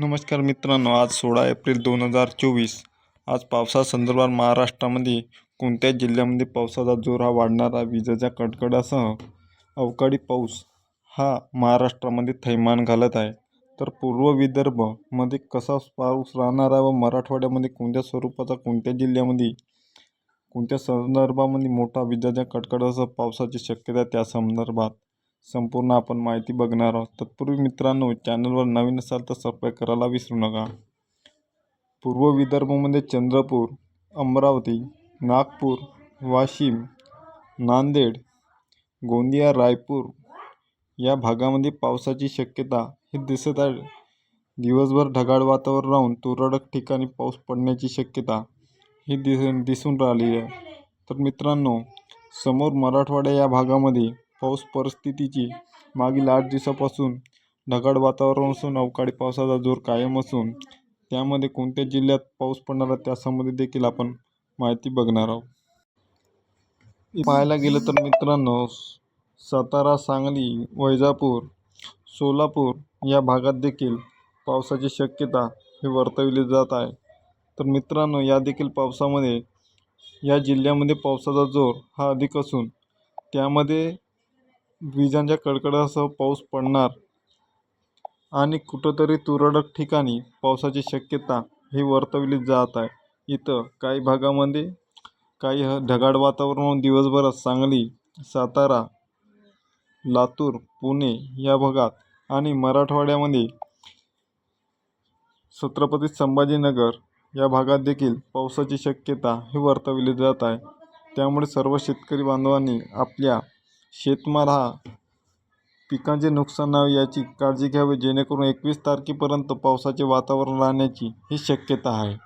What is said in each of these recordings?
नमस्कार मित्रांनो आज सोळा एप्रिल दोन हजार चोवीस. आज पावसासंदर्भात महाराष्ट्रामध्ये कोणत्या जिल्ह्यामध्ये पावसाचा जोर हा वाढणारा विजेच्या कडकडासह अवकाळी पाऊस हा महाराष्ट्रामध्ये थैमान घालत आहे. तर पूर्व विदर्भमध्ये कसा पाऊस राहणार आहे व मराठवाड्यामध्ये कोणत्या स्वरूपाचा कोणत्या जिल्ह्यामध्ये कोणत्या संदर्भामध्ये मोठा विजेच्या कडकडासह पावसाची शक्यता आहे त्या संदर्भात संपूर्ण आपण माहिती बघणार आहोत. तत्पूर्वी मित्रांनो चॅनलवर नवीन असाल तर सबस्क्राईब करायला विसरू नका. पूर्व विदर्भमध्ये चंद्रपूर अमरावती नागपूर वाशिम नांदेड गोंदिया रायपूर या भागामध्ये पावसाची शक्यता ही दिसत आहे. दिवसभर ढगाळ वातावरण राहून तुरळक ठिकाणी पाऊस पडण्याची शक्यता ही दिस दिसून राहिली आहे. तर मित्रांनो समोर मराठवाड्या या भागामध्ये पाऊस परिस्थितीची मागील आठ दिवसापासून ढगाळ वातावरण असून अवकाळी पावसाचा जोर कायम असून त्यामध्ये कोणत्या जिल्ह्यात पाऊस पडणार आहे देखील आपण माहिती बघणार आहोत. पाहायला गेलं तर मित्रांनो सातारा सांगली वैजापूर सोलापूर या भागात देखील पावसाची शक्यता ही वर्तविली जात आहे. तर मित्रांनो या देखील पावसामध्ये या जिल्ह्यामध्ये पावसाचा जोर हा अधिक असून त्यामध्ये विजांच्या कडकडासह पाऊस पडणार आणि कुठंतरी तुरळक ठिकाणी पावसाची शक्यता ही वर्तवली जात आहे. इथं काही भागामध्ये काही ह ढगाळ वातावरण दिवसभरात सांगली सातारा लातूर पुणे या भागात आणि मराठवाड्यामध्ये छत्रपती संभाजीनगर या भागात देखील पावसाची शक्यता ही वर्तवली जात आहे. त्यामुळे सर्व शेतकरी बांधवांनी आपल्या शेतमाल हा पिकांचे नुकसान नाही याची काळजी घ्यावी जेणेकरून एकवीस तारखेपर्यंत पावसाचे वातावरण राहण्याची ही शक्यता आहे.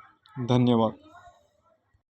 धन्यवाद.